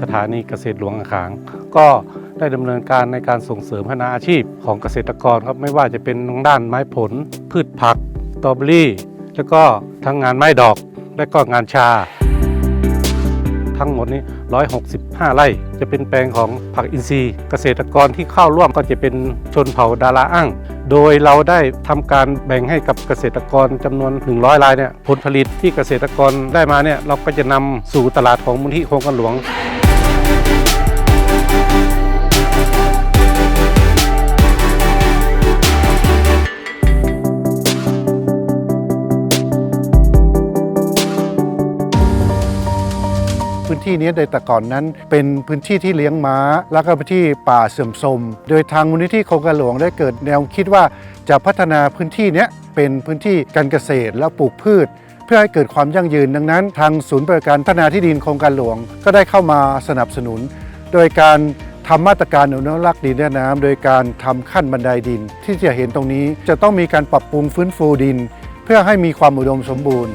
สถานีเกษตรหลวงอ่างขาง ก็ได้ดำเนินการในการส่งเสริมพัฒนาอาชีพของเกษตรกรครับไม่ว่าจะเป็นทางด้านไม้ผล พืชผักตอเบอรี่ แล้วก็ทั้งงานไม้ดอกและก็งานชา ทั้งหมดนี้ 165 ไร่ จะเป็นแปลงของผักอินทรีย์ เกษตรกรที่เข้าร่วมก็จะเป็นชนเผ่าดาราอ้างโดยเราได้ทำการแบ่งให้กับเกษตรกรจำนวน 100รายเนี่ยผลผลิตที่เกษตรกรได้มาเนี่ยเราก็จะนำสู่ตลาดของมูลที่โครงการหลวง พื้นที่นี้ในแต่ก่อนนั้น เป็นพื้นที่ที่เลี้ยงม้า แล้วก็พื้นที่ป่าเสื่อมโทรมโดยทางมูลนิธิโครงการหลวงได้เกิดแนวคิดว่าจะพัฒนาพื้นที่นี้เป็นพื้นที่การเกษตรและปลูกพืชเพื่อให้เกิดความยั่งยืนดังนั้น ทางศูนย์บริการพัฒนาที่ดินโครงการหลวง ก็ได้เข้ามาสนับสนุน โดยการทำมาตรการอนุรักษ์ดินและน้ำโดยการทำขั้นบันไดดิน ที่จะเห็นตรงนี้จะต้องมีการปรับปรุงฟื้นฟูดิน เพื่อให้มีความอุดมสมบูรณ์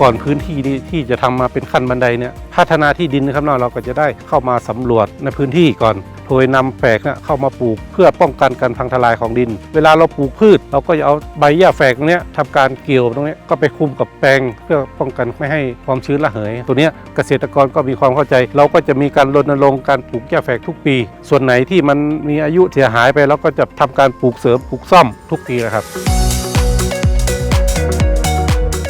ก่อนพื้นที่ที่ที่จะทำมาเป็นขั้นบันไดเนี่ยพัฒนาที่ดินนะครับเนาะเราก็จะได้เข้ามาสำรวจในพื้นที่ก่อน โดยนำแฝกเนี่ยเข้ามาปลูกเพื่อป้องกันการพังทลายของดิน เวลาเราปลูกพืช เราก็จะเอาใบหญ้าแฝกตรงนี้ทำการเกี่ยวตรงนี้ก็ไปคลุมกับแปลงเพื่อป้องกันไม่ให้ความชื้นระเหย ตัวนี้เกษตรกรก็มีความเข้าใจ เราก็จะมีการรณรงค์การปลูกหญ้าแฝกทุกปี ส่วนไหนที่มันมีอายุเสียหายไปเราก็จะทำการปลูกเสริมปลูกซ่อมทุกปีนะครับ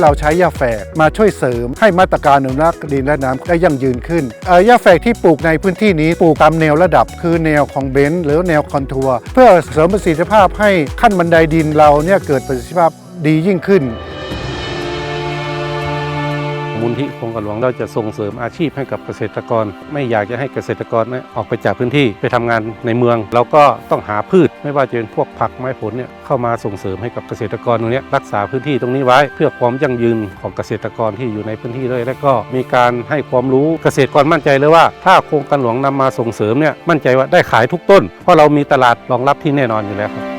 เราใช้ยาแฝกมาช่วยเสริมให้มาตรการอนุรักษ์ดินและน้ำได้ยั่งยืนขึ้นยาแฝกที่ปลูกในพื้นที่นี้ปลูกตามแนวระดับ คือแนวของเบนซ์หรือแนวคอนทัวร์เพื่อเสริมประสิทธิภาพให้ขั้นบันไดดินเราเนี่ยเกิดประสิทธิภาพดียิ่งขึ้น มูลที่โครงการหลวงเราจะส่งเสริมอาชีพให้กับเกษตรกร ไม่อยากจะให้เกษตรกรเนี่ยออกไปจากพื้นที่ไปทำงานในเมือง เราก็ต้องหาพืช ไม่ว่าจะเป็นพวกผักไม้ผลเนี่ยเข้ามาส่งเสริมให้กับเกษตรกรตรงนี้รักษาพื้นที่ตรงนี้ไว้ เพื่อความยั่งยืนของเกษตรกรที่อยู่ในพื้นที่เลยและก็มีการให้ความรู้เกษตรกรมั่นใจเลยว่า ถ้าโครงการหลวงนำมาส่งเสริมเนี่ยมั่นใจว่าได้ขายทุกต้น เพราะเรามีตลาดรองรับที่แน่นอนอยู่แล้วครับ